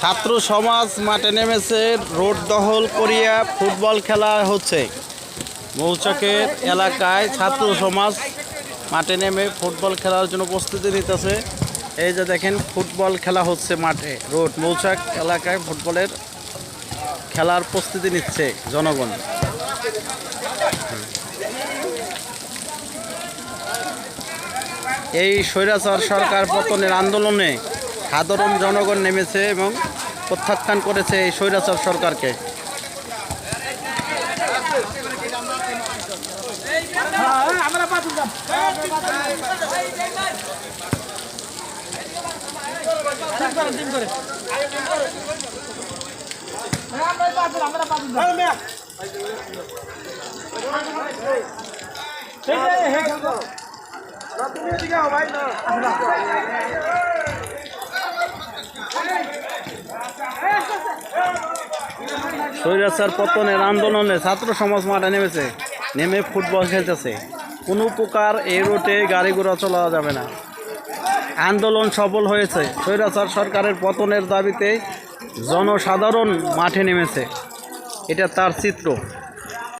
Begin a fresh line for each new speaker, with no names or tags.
ছাত্র সমাজ মাঠে নেমেছে, রোড দখল করিয়া ফুটবল খেলা হচ্ছে। মৌচাকের এলাকায় ছাত্র সমাজ মাঠে নেমে ফুটবল খেলার জন্য প্রস্তুতি নিতেছে। এই যে দেখেন, ফুটবল খেলা হচ্ছে মাঠে, রোড। মৌচাক এলাকায় ফুটবলের খেলার প্রস্তুতি নিচ্ছে জনগণ। এই স্বৈরাচার সরকার পতনের আন্দোলনে সাধারণ জনগণ নেমেছে এবং প্রত্যাখ্যান করেছে এই স্বৈরাচার সরকারকে স্বৈরাচার পতনের আন্দোলনে ছাত্র সমাজ মাঠে নেমেছে, নেমে ফুটবল খেলতেছে। কোনো প্রকার এই রুটে গাড়ি ঘোড়া চলা যাবে না। আন্দোলন সফল হয়েছে। স্বৈরাচার সরকারের পতনের দাবিতে জনসাধারণ মাঠে নেমেছে। এটা তার চিত্র।